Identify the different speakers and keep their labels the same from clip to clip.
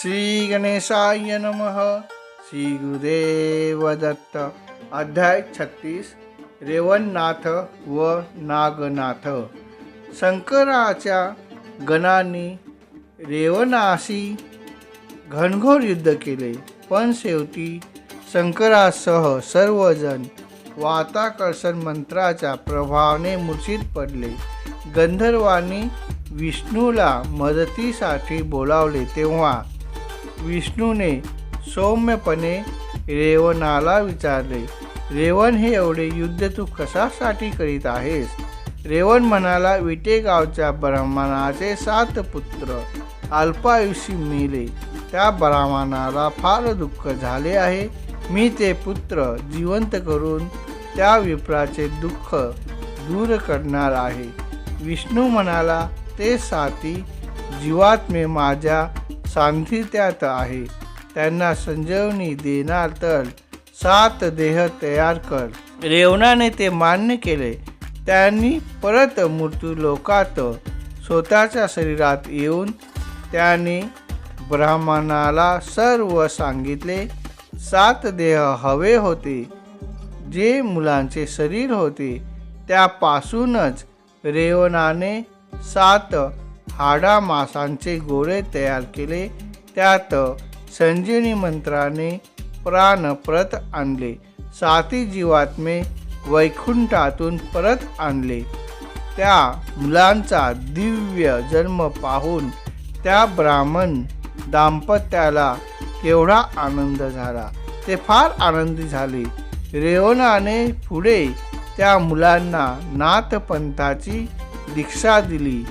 Speaker 1: श्री गणेशाय नमः। श्री गुरुदेव दत्त अध्याय छत्तीस रेवणनाथ व नागनाथ। शंकराच्या गणांनी रेवणाशी घनघोर युद्ध केले पण शेवटी शंकरासह सर्वजण वाताकर्षण मंत्राच्या प्रभावाने मूर्छित पडले. गंधर्वांनी विष्णूला मदतीसाठी बोलावले तेव्हा विष्णूने सौम्यपणे रेवणाला विचारले रेवण हे एवढे युद्ध तू कशासाठी करीत आहेस? रेवण म्हणाला विटेगावच्या ब्राह्मणाचे सात पुत्र अल्पायुषी मेले. त्या ब्राह्मणाला फार दुःख झाले आहे. मी ते पुत्र जिवंत करून त्या विप्राचे दुःख दूर करणार आहे. विष्णू म्हणाला ते साथी जीवात्मे माझ्या सांधित्यात आहे. त्यांना संजीवनी देणार तर सात देह तयार कर. रेवणाने ते मान्य केले. त्यांनी परत मृत्यू लोकात स्वतःच्या शरीरात येऊन त्याने ब्राह्मणाला सर्व सांगितले. सात देह हवे होते. जे मुलांचे शरीर होते त्यापासूनच रेवणाने सात हाडा मासांचे गोळे तयार केले. त्यात संजीवनी मंत्राने प्राण परत आणले. साती जीवात्मे वैकुंठातून परत आणले. त्या मुलांचा दिव्य जन्म पाहून त्या ब्राह्मण दाम्पत्याला केवढा आनंद झाला. ते फार आनंदी झाले. रेवणाने पुढे त्या मुलांना नाथपंथाची दीक्षा दिली.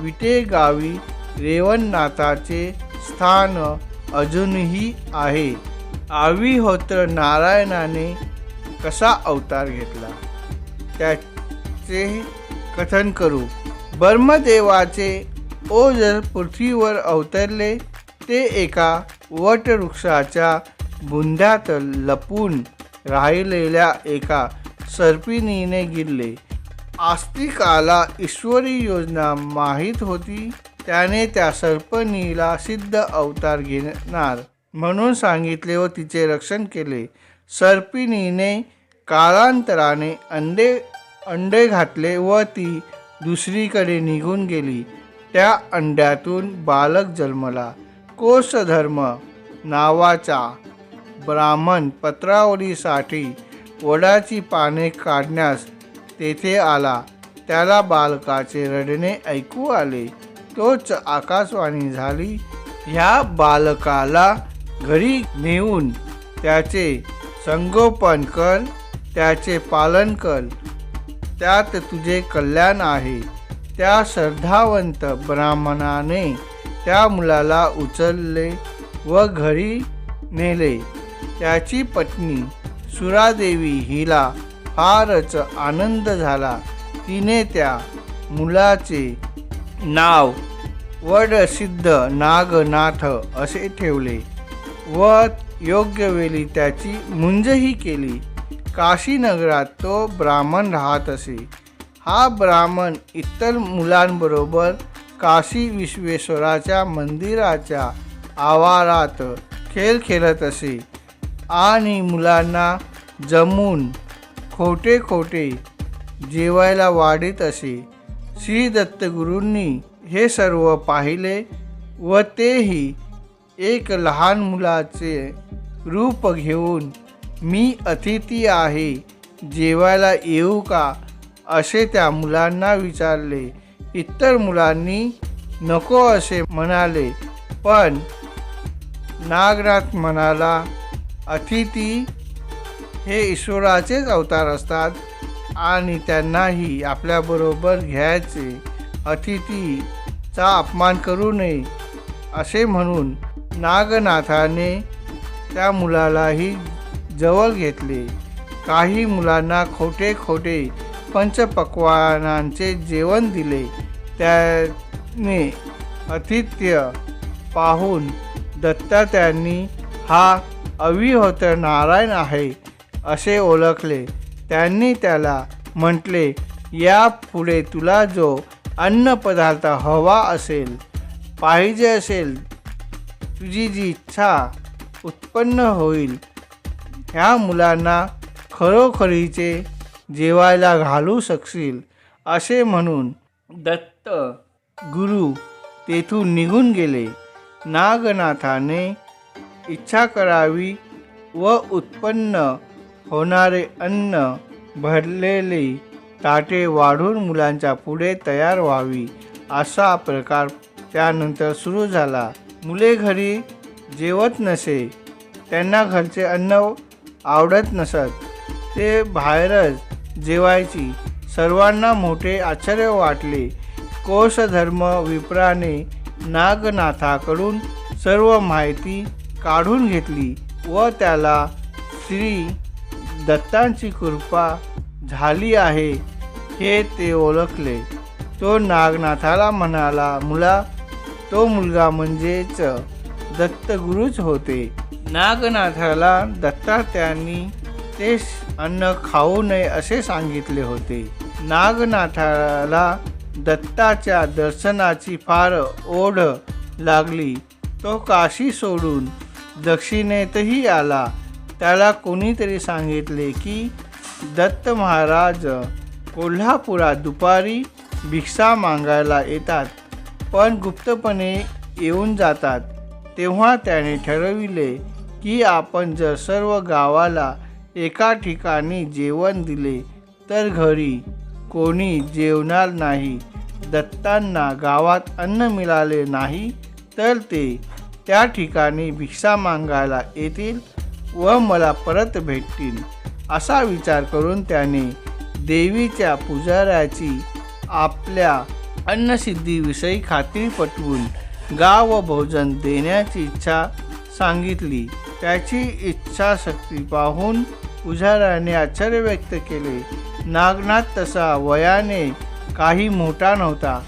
Speaker 1: विटे गावी रेवणनाथाचे स्थान अजूनही आहे. आविहोत्र नारायणाने कसा अवतार घेतला? त्याचे कथन करू. ब्रह्मदेवाचे ओझ पृथ्वीवर अवतरले ते एका वटवृक्षाच्या बुंध्यात लपून राहिलेल्या एका सर्पिणीने गिरले. आस्तिकाला ईश्वरी योजना माहीत होती त्याने त्या सर्पणीला सिद्ध अवतार घेणार. म्हणून सांगितले व तिचे रक्षण केले. सर्पिणीने कालांतराने अंडे अंडे घातले व ती दुसरीकडे निघून गेली. त्या अंड्यातून बालक जन्मला. कोशधर्म नावाचा ब्राह्मण पत्रावलीसाठी वडाची पाने काढण्यास तेथे आला. त्याला बालकाचे रडणे ऐकू आले. तोच आकाशवाणी झाली. ह्या बालकाला घरी नेऊन त्याचे संगोपन कर त्याचे पालन कर. त्यात तुझे कल्याण आहे. त्या श्रद्धावंत ब्राह्मणाने त्या मुलाला उचलले व घरी नेले. त्याची पत्नी सुरादेवी हिला फारच आनंद झाला. तिने त्या मुलाचे नाव वडसिद्ध नागनाथ असे ठेवले व योग्य वेळी त्याची मुंजही केली. काशीनगरात तो ब्राह्मण राहत असे. हा ब्राह्मण इतर मुलांबरोबर काशी विश्वेश्वराच्या मंदिराच्या आवारात खेळ खेळत असे आणि मुलांना जमून खोटे खोटे जेवायला वाढीत असे. श्री दत्तगुरूंनी हे सर्व पाहिले व तेही एक लहान मुलाचे रूप घेऊन मी अतिथी आहे जेवायला येऊ का? असे त्या मुलांना विचारले. इतर मुलांनी नको असे म्हणाले पण नागनाथ म्हणाला अतिथी हे ईश्वराचेच अवतार असतात आणि त्यांनाही आपल्याबरोबर घ्यायचे अतिथीचा अपमान करू नये असे म्हणून नागनाथाने त्या मुलालाही जवळ घेतले. काही मुलांना खोटे खोटे पंचपक्वानांचे जेवण दिले. त्याने अतिथ्य पाहून दत्तात्यांनी हा अविहोत नारायण आहे असे ओळखले. त्यांनी त्याला म्हटले या पुढे तुला जो अन्नपदार्थ हवा असेल पाहिजे असेल तुझी जी इच्छा उत्पन्न होईल ह्या मुलांना खरोखरीचे जेवायला घालू शकशील असे म्हणून दत्त गुरु तेथून निघून गेले. नागनाथाने इच्छा करावी व उत्पन्न होणारे अन्न भरलेले ताटे वाढून मुलांच्या पुढे तयार व्हावी असा प्रकार त्यानंतर सुरू झाला. मुले घरी जेवत नसे त्यांना घरचे अन्न आवडत नसत. ते बाहेरच जेवायची सर्वांना मोठे आश्चर्य वाटले. कोशधर्म विप्राने नागनाथाकडून सर्व माहिती काढून घेतली व त्याला श्री दत्तांची कृपा झाली आहे हे ते ओळखले. तो नागनाथाला म्हणाला मुला तो मुलगा म्हणजेच दत्तगुरूच होते नागनाथाला दत्तात्यांनी ते अन्न खाऊ नये असे सांगितले होते. नागनाथाला दत्ताच्या दर्शनाची फार ओढ लागली. तो काशी सोडून दक्षिणेतही आला. त्याला कोणीतरी सांगितले की दत्त महाराज कोल्हापुरात दुपारी भिक्षा मागायला येतात पण गुप्तपणे येऊन जातात. तेव्हा त्याने ठरविले की आपण जर सर्व गावाला एका ठिकाणी जेवण दिले तर घरी कोणी जेवणार नाही दत्तांना गावात अन्न मिळाले नाही तर ते त्या ठिकाणी भिक्षा मागायला येतील व मला परत भेटतील असा विचार करून त्याने देवीच्या पुजाऱ्याची आपल्या अन्नसिद्धीविषयी खात्री पटवून गाव व भोजन देण्याची इच्छा सांगितली. त्याची इच्छाशक्ती पाहून पुजाऱ्याने आश्चर्य व्यक्त केले. नागनाथ तसा वयाने काही मोठा नव्हता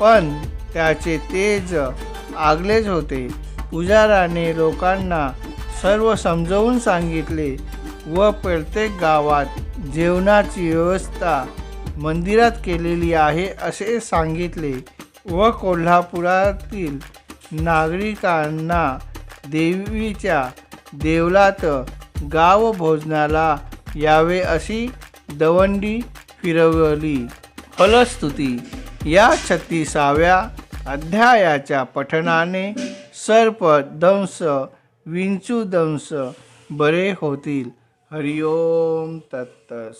Speaker 1: पण त्याचे तेज आगलेच होते. पुजाराने लोकांना सर्व समजवून सांगितले व प्रत्येक गावात जेवणाची व्यवस्था मंदिरात केलेली आहे असे सांगितले व कोल्हापुरातील नागरिकांना देवीच्या देवलात गाव भोजनाला यावे अशी दवंडी फिरवली. फलस्तुती. या छत्तीसाव्या अध्यायाच्या पठणाने सर्प विंचू दंश बरे होतील. हरिओम तत्तस.